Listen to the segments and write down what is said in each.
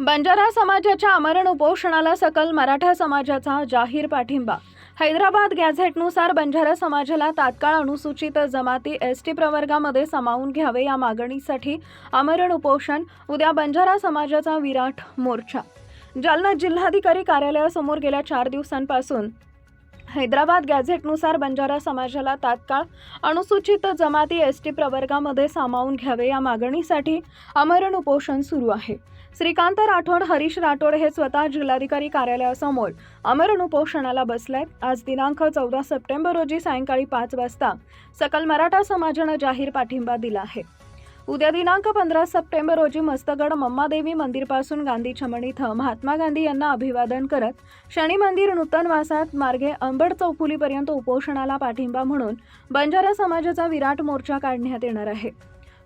बंजारा समाजाच्या आमरण उपोषणाला सकल मराठा समाजाचा जाहीर पाठिंबा. हैदराबाद गॅझेटनुसार बंजारा समाजाला तात्काळ अनुसूचित जमाती एस टी प्रवर्गामध्ये सामावून घ्यावे या मागणीसाठी आमरण उपोषण उद्या बंजारा समाजाचा विराट मोर्चा. जालना जिल्हाधिकारी कार्यालयासमोर गेल्या चार दिवसांपासून हैदराबाद गॅझेटनुसार बंजारा समाजाला तात्काळ अनुसूचित जमाती एस टी प्रवर्गामध्ये सामावून घ्यावे या मागणीसाठी आमरण उपोषण सुरू आहे. श्रीकांत राठोड हरीश राठोड हे स्वतः जिल्हाधिकारी कार्यालयासमोर आमरण उपोषणाला बसलेत आज दिनांक चौदा सप्टेंबर रोजी सायंकाळी पाच वाजता सकल मराठा समाजानं जाहीर पाठिंबा दिला आहे. उद्या दिनांक पंधरा सप्टेंबर रोजी मस्तगड मम्मादेवी मंदिरपासून गांधी चमण इथं महात्मा गांधी यांना अभिवादन करत शनी मंदिर नूतनवासात मार्गे अंबड चौफुलीपर्यंत उपोषणाला पाठिंबा म्हणून बंजारा समाजाचा विराट मोर्चा काढण्यात येणार आहे.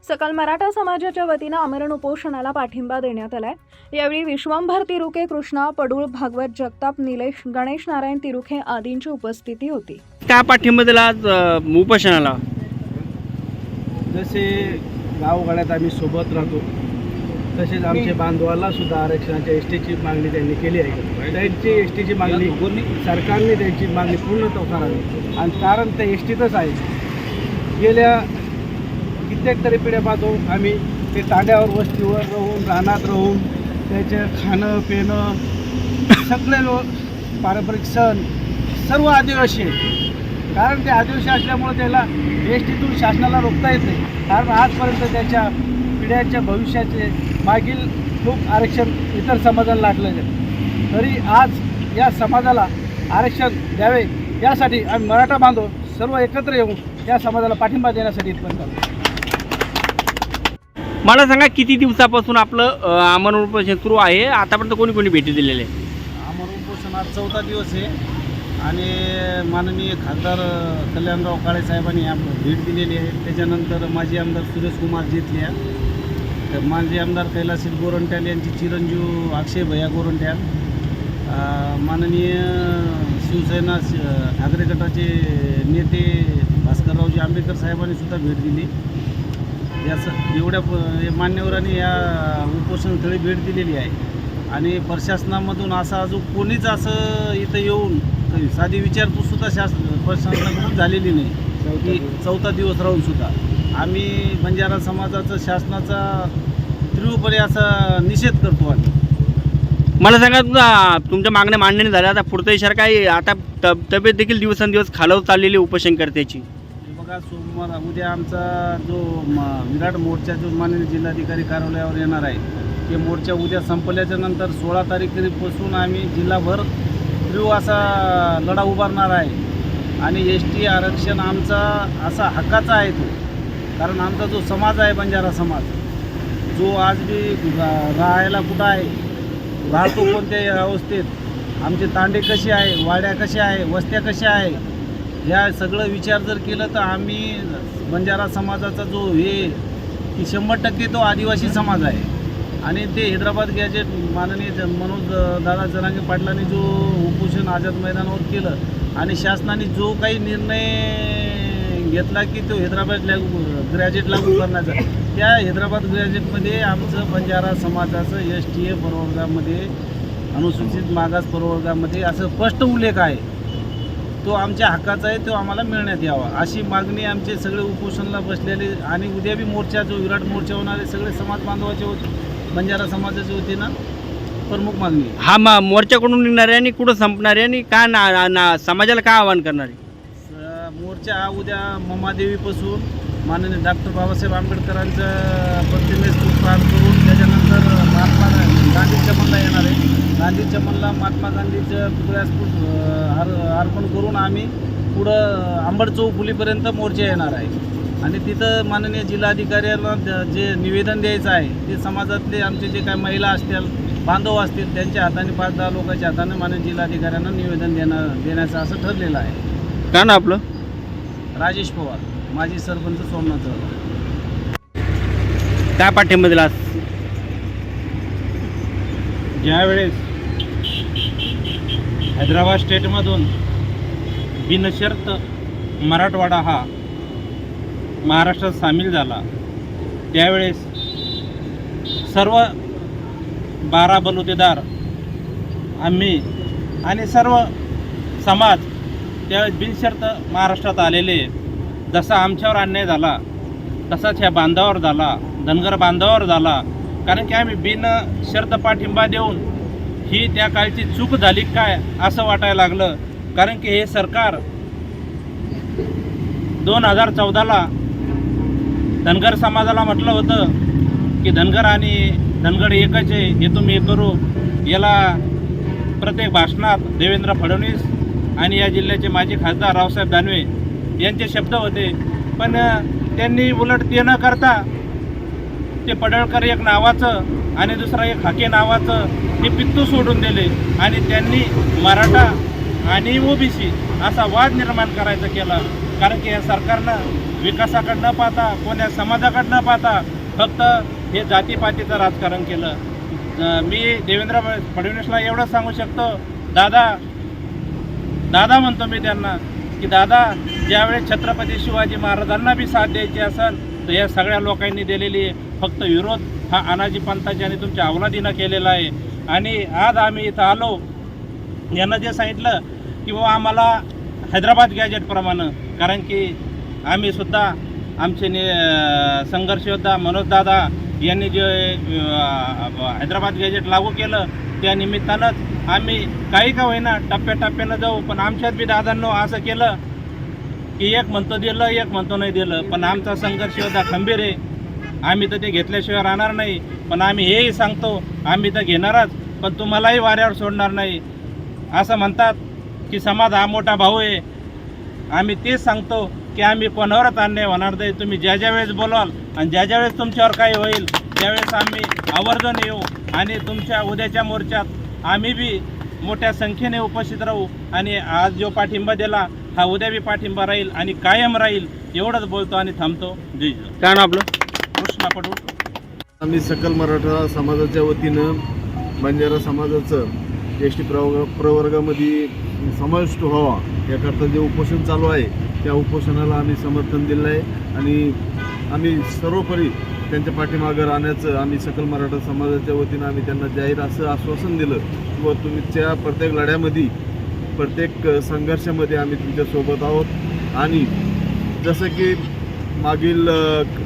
सकल मराठा समाजाच्या वतीनं आमरण उपोषणाला पाठिंबा देण्यात आलाय. यावेळी विश्वंभर तिरुके कृष्णा पडूळ भागवत जगताप निलेश गणेश नारायण तिरुखे आदींची उपस्थिती होती. काय पाठिंबा दिला आज उपोषणाला? जसे गावगाड्यात आम्ही सोबत राहतो. तसेच आमच्या बांधवाला सुद्धा आरक्षणाच्या एस टीची मागणी त्यांनी केली आहे. त्यांची एस टीची मागणी सरकारने त्यांची मागणी पूर्ण करावी आणि कारण ते एस टीतच आहे. गेल्या कित्येक तरी पिढ्या पाहतो आम्ही ते तांड्यावर वस्तीवर राहून रानात राहून त्याचे खाणं पिणं सगळे लो पारंपरिक सण सर्व आदिवासी आहेत. कारण ते आदिवासी असल्यामुळे त्याला एस टीतून शासनाला रोखता येत नाही. कारण आजपर्यंत त्याच्या पिढ्याच्या भविष्याचे मागील खूप आरक्षण इतर समाजाला लागलं आहे तरी आज या समाजाला आरक्षण द्यावे यासाठी आम्ही मराठा बांधव सर्व एकत्र येऊन या समाजाला पाठिंबा देण्यासाठी इथपर्यंत. मला सांगा किती दिवसापासून आपलं आमरण उपोषण सुरू आहे? आतापर्यंत कोणी कोणी भेटी दिलेले आहे अमर उपोषण आज चौथा दिवस आहे. आणि माननीय खासदार कल्याणराव काळे साहेबांनी आप भेट दिलेली आहे. त्याच्यानंतर माजी आमदार सुरेशकुमार जेतलिया तर माजी आमदार कैलासी गोरंट्याल यांची चिरंजीव अक्षय भैया गोरंट्याल माननीय शिवसेना ठाकरे गटाचे नेते भास्कररावजी आंबेडकर साहेबांनी सुद्धा भेट दिली. याचं एवढ्या प- मान्यवरांनी या उपोषणस्थळी भेट दिलेली आहे. आणि प्रशासनामधून असं अजून कोणीच असं इथं येऊन काही साधी विचारपूस सुद्धा शास प्रशासनाकडून झालेली नाही. की चौथा दिवस राहून सुद्धा. आम्ही बंजारा समाजाचा शासनाचा तीव्रपणे असा निषेध करतो आम्ही. मला सांगा तुमचा तुमच्या मागण्या मान्य नाही झाल्या. आता पुढचा इशारा काय आता तब तब्येत देखील दिवसेंदिवस खालवत चाललेली उपोषणकर्त्याची बघा सोमवार उद्या आमचा जो म- विराट मोर्चा जो माननीय जिल्हाधिकारी कार्यालयावर येणार आहे ते मोर्चा उद्या संपल्याच्या नंतर सोळा तारखेपासून आम्ही जिल्हाभर तीव्र असा लढा उभारणार आहे. आणि एस टी आरक्षण आमचा असा हक्काचा आहे तो. कारण आमचा जो समाज आहे बंजारा समाज जो आज बी राहायला कुठं आहे? राहतो कोणत्याही अवस्थेत. आमचे तांडे कसे आहे? वाड्या कशा आहे? वस्त्या कशा आहे? ह्या सगळं विचार जर केलं तर आम्ही बंजारा समाजाचा जो हे की शंभर टक्के तो आदिवासी समाज आहे. आणि ते हैदराबाद गॅजेट माननीय मनोज दादा जरांगे पाटलांनी जो उपोषण आझाद मैदानावर केलं आणि शासनाने जो काही निर्णय घेतला की तो हैदराबाद लागू ग्रॅज्युएट लागू करण्याचा त्या हैदराबाद ग्रॅज्युएटमध्ये आमचं बंजारा समाजाचं एस टी ए प्रवर्गामध्ये अनुसूचित मागास प्रवर्गामध्ये असं स्पष्ट उल्लेख आहे. तो आमच्या हक्काचा आहे तो आम्हाला मिळण्यात यावा. अशी मागणी आमचे सगळे उपोषणला बसलेले आणि उद्या बी मोर्चा जो विराट मोर्चा होणारे सगळे समाज बांधवाचे होते. बंजारा समाजाच्या वतीनं प्रमुख मागणी आहे. हा मा मोर्चाकडून निघणार आहे आणि कुठं संपणार आहे आणि काय ना ना- ना समाजाला काय आवाहन करणार आहे? स- मोर्चा हा उद्या ममादेवीपासून माननीय डॉक्टर बाबासाहेब आंबेडकरांचं प्रतिमेस पुष्पहार करून त्याच्यानंतर महात्मा गांधी चमनला येणार आहे. गांधी चमनला महात्मा गांधीचं पुतळ्यास पुष्प हार अर्पण करून आम्ही पुढं आंबड चौफुलीपर्यंत मोर्चा येणार आहे. आणि तिथं माननीय जिल्हाधिकाऱ्यांना जे निवेदन द्यायचं आहे ते समाजातले आमचे जे काही महिला असतील बांधव असतील त्यांच्या हाताने पाच दहा लोकांच्या हाताने माननीय जिल्हाधिकाऱ्यांना निवेदन देणं देण्याचं असं ठरलेलं आहे. का ना आपलं? राजेश पवार माजी सरपंच सोमनाथ चौधरी काय पाठिंबा दिला आज? ज्यावेळेस हैदराबाद स्टेटमधून बिनशर्त मराठवाडा हा महाराष्ट्रात सामील झाला त्यावेळेस सर्व बारा बलुतेदार आम्ही आणि सर्व समाज त्यावेळेस बिनशर्त महाराष्ट्रात आलेले जसा आमच्यावर अन्याय झाला तसाच ह्या बांधावर झाला धनगर बांधावर झाला. कारण की आम्ही बिन शर्त पाठिंबा देऊन ही त्या काळची चूक झाली काय असं वाटायला लागलं. कारण की हे सरकार दोन हजार चौदाला धनगर समाजाला म्हटलं होतं की धनगर आणि धनगर एकच आहे हे तुम्ही हे करू. याला प्रत्येक भाषणात देवेंद्र फडणवीस आणि या जिल्ह्याचे माजी खासदार रावसाहेब दानवे यांचे शब्द होते. पण त्यांनी उलट ते न करता ते पडळकर एक नावाचं आणि दुसरा एक हाके नावाचं हे पित्तू सोडून दिले आणि त्यांनी मराठा आणि ओबीसी असा वाद निर्माण करायचा केला. कारण की या सरकारनं विकासाकडे न पाहता कोण्या समाजाकडे न पाहता फक्त हे जातीपातीचं राजकारण केलं. मी देवेंद्र फडणवीसला एवढं सांगू शकतो. दादा दादा म्हणतो मी त्यांना की दादा ज्यावेळेस छत्रपती शिवाजी महाराजांना बी साथ द्यायची असेल तर या सगळ्या लोकांनी दिलेली फक्त विरोध हा अनाजी पंथाची आणि तुमच्या अवलादीनं केलेला आहे. आणि आज आम्ही इथं आलो. यांना जे सांगितलं की बाबा आम्हाला हैदराबाद गॅजेटप्रमाणे कारण की आम्ही सुद्धा आमचे नि संघर्षयोद्धा संघर्ष योद्धा मनोजदादा यांनी जे हैदराबाद गॅजेट लागू केलं त्या निमित्तानंच आम्ही काही का होईना टप्प्याटप्प्यानं जाऊ पण आमच्यात बी दादांनो असं केलं की एक म्हणतो दिलं एक म्हणतो नाही दिलं. पण आमचा संघर्ष योद्धा खंबीर आहे. आम्ही तर ते घेतल्याशिवाय राहणार नाही. पण आम्ही हेही सांगतो आम्ही तर घेणारच पण तुम्हालाही वाऱ्यावर सोडणार नाही. असं म्हणतात. की समाज हा मोठा भाऊ आहे. आम्ही तेच सांगतो की आम्ही कोणावरच अन्याय होणार नाही. तुम्ही ज्या ज्या वेळेस बोलवाल आणि ज्या ज्या वेळेस तुमच्यावर काही होईल त्यावेळेस आम्ही आवर्जून येऊ आणि तुमच्या उद्याच्या मोर्चात आम्ही बी मोठ्या संख्येने उपस्थित राहू आणि आज जो पाठिंबा दिला हा उद्या बी पाठिंबा राहील आणि कायम राहील एवढंच बोलतो आणि थांबतो. जय जय काय नाव आपलं? कृष्णा पडू आम्ही सकल मराठा समाजाच्या वतीनं बंजारा समाजाचं एस टी प्रवर्ग प्रवर्गामध्ये समाविष्ट व्हावा. याकरता जे उपोषण चालू आहे त्या उपोषणाला आम्ही समर्थन दिलं आहे आणि आम्ही सर्वोपरी त्यांच्या पाठीमागं राहण्याचं आम्ही सकल मराठा समाजाच्या वतीनं आम्ही त्यांना जाहीर असं आश्वासन दिलं व तुमच्या प्रत्येक लढ्यामध्ये प्रत्येक संघर्षामध्ये आम्ही तुमच्यासोबत आहोत. आणि जसं की मागील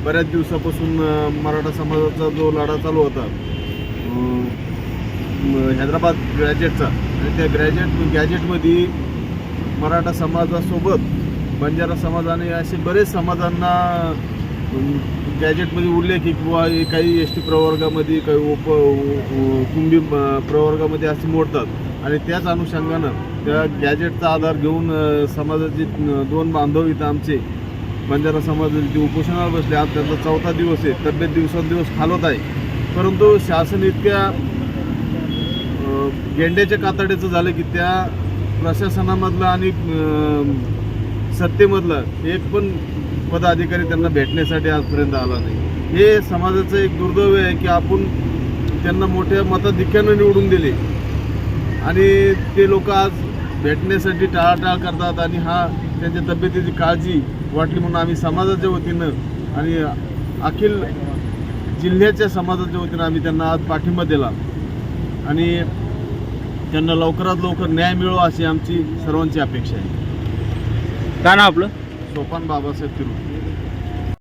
बऱ्याच दिवसापासून मराठा समाजाचा जो लढा चालू होता हैदराबाद ग्रॅज्युएटचा आणि त्या ग्रॅज्युएट गॅजेटमध्ये मराठा समाजासोबत बंजारा समाजाने असे बरेच समाजांना गॅजेटमध्ये उल्लेख की किंवा काही एस टी प्रवर्गामध्ये काही उप कुंभी प्रवर्गामध्ये असे मोडतात. आणि त्याच अनुषंगानं त्या गॅजेटचा आधार घेऊन समाजाचे दोन बांधव इथं आमचे बंजारा समाजाचे ते बसले आज त्यांचा चौथा दिवस आहे. तब्येत दिवसांदिवस खालवत आहे. परंतु शासन इतक्या गेंड्याच्या कातड्याचं झालं की त्या प्रशासनामधलं आणि सत्तेमधलं एक पण पदाधिकारी त्यांना भेटण्यासाठी आजपर्यंत आला नाही. हे समाजाचं एक दुर्दैव आहे की आपण त्यांना मोठ्या मताधिक्यानं निवडून दिले. आणि ते लोक आज भेटण्यासाठी टाळाटाळ करतात आणि हा त्यांच्या तब्येतीची काळजी वाटली म्हणून आम्ही समाजाच्या वतीनं आणि अखिल जिल्ह्याच्या समाजाच्या वतीनं आम्ही त्यांना आज पाठिंबा दिला. आणि त्यांना लवकरात लवकर न्याय मिळो अशी आमची सर्वांची अपेक्षा आहे. काय नाव आपलं? सोपान बाबासाहेब तिरू